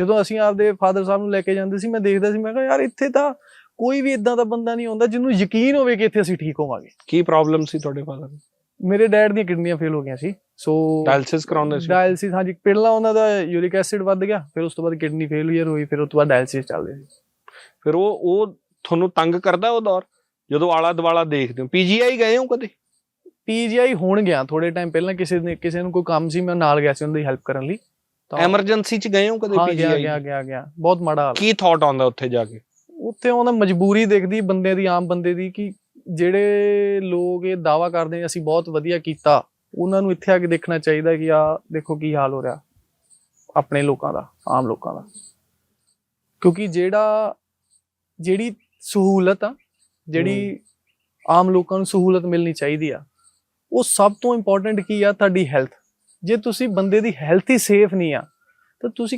ਜਦੋਂ ਅਸੀਂ ਆਪਦੇ ਫਾਦਰ ਸਾਹਿਬ ਨੂੰ ਲੈ ਕੇ ਜਾਂਦੇ ਸੀ ਮੈਂ ਦੇਖਦਾ ਸੀ ਮੈਂ ਕਿਹਾ ਯਾਰ ਇੱਥੇ ਤਾਂ ਕੋਈ ਵੀ ਇਦਾਂ ਦਾ ਬੰਦਾ ਨਹੀਂ ਆਉਂਦਾ ਜਿਹਨੂੰ ਯਕੀਨ ਹੋਵੇ ਕਿ ਇੱਥੇ ਅਸੀਂ ਠੀਕ ਹੋਵਾਂਗੇ। ਕੀ ਪ੍ਰੋਬਲਮ ਸੀ ਤੁਹਾਡੇ ਫਾਦਰ ਨੂੰ? ਮੇਰੇ ਡੈਡ ਦੀਆਂ ਕਿਡਨੀਆਂ ਫੇਲ ਹੋ ਗਈਆਂ ਸੀ ਸੋ ਡਾਇਲਿਸਿਸ ਕਰਾਉਂਦੇ ਸੀ? ਡਾਇਲਿਸਿਸ ਹਾਂਜੀ ਪਹਿਲਾਂ ਉਹਨਾਂ ਦਾ ਯੂਰਿਕ ਐਸਿਡ ਵੱਧ ਗਿਆ ਫਿਰ ਉਸ ਤੋਂ ਬਾਅਦ ਕਿਡਨੀ ਫੇਲਿਅਰ ਹੋਈ ਫਿਰ ਉਸ ਤੋਂ ਬਾਅਦ ਡਾਇਲਿਸਿਸ ਚੱਲਦੇ ਸੀ। ਫਿਰ ਉਹ ਉਹ ਤੁਹਾਨੂੰ ਤੰਗ ਕਰਦਾ ਉਹ ਦੌਰ? ਜਦੋਂ ਆਲਾ ਦਵਾਲਾ ਦੇਖਦੇ ਹੋ ਪੀਜੀਆਈ ਗਏ ਹੋ ਕਦੇ? ਪੀਜੀਆਈ ਹੋਣ ਗਿਆ ਥੋੜੇ ਟਾਈਮ ਪਹਿਲਾਂ ਕਿਸੇ ਨੇ ਕਿਸੇ ਨੂੰ ਕੋਈ ਕੰਮ ਸੀ ਮੈਂ ਨਾਲ ਗਿਆ ਸੀ ਉਹਨਾਂ ਦੀ ਹੈਲਪ ਕਰਨ ਲਈ। ਐਮਰਜੈਂਸੀ ਚ ਗਏ ਹੋ ਕਦੇ ਹਾਂ ਗਿਆ ਪੀਜੀਆਈ ਗਿਆ ਗਿਆ ਗਿਆ। ਬਹੁਤ ਮਾੜਾ ਹਾਲ। ਕੀ ਥਾਟ ਆਉਂਦਾ ਉੱਥੇ ਜਾ ਕੇ? ਉੱਥੇ ਉਹਨਾਂ ਮਜਬੂਰੀ ਦੇਖਦੀ ਬੰਦੇ ਦੀ ਆਮ ਬੰਦੇ ਦੀ ਕਿ ਜਿਹੜੇ ਲੋਕ ਇਹ ਦਾਵਾ ਕਰਦੇ ਅਸੀਂ ਬਹੁਤ ਵਧੀਆ ਕੀਤਾ। ਉਹਨਾਂ ਨੂੰ ਇੱਥੇ ਆ ਕੇ ਦੇਖਣਾ ਚਾਹੀਦਾ ਕਿ ਆ ਦੇਖੋ ਕੀ ਹਾਲ ਹੋ ਰਿਹਾ ਆਪਣੇ ਲੋਕਾਂ ਦਾ ਆਮ ਲੋਕਾਂ ਦਾ। ਕਿਉਂਕਿ ਜਿਹੜਾ ਜਿਹੜੀ ਸਹੂਲਤ ਆ ਜਿਹੜੀ ਆਮ ਲੋਕਾਂ ਨੂੰ ਸਹੂਲਤ ਮਿਲਣੀ ਚਾਹੀਦੀ ਆ ਉਹ ਸਭ ਤੋਂ ਇੰਪੋਰਟੈਂਟ ਕੀ ਆ? ਤੁਹਾਡੀ ਹੈਲਥ ਜੇ ਤੁਸੀਂ ਬੰਦੇ ਦੀ ਹੈਲਥ ਹੀ ਸੇਫ ਨਹੀਂ ਆ ਤਾਂ ਤੁਸੀਂ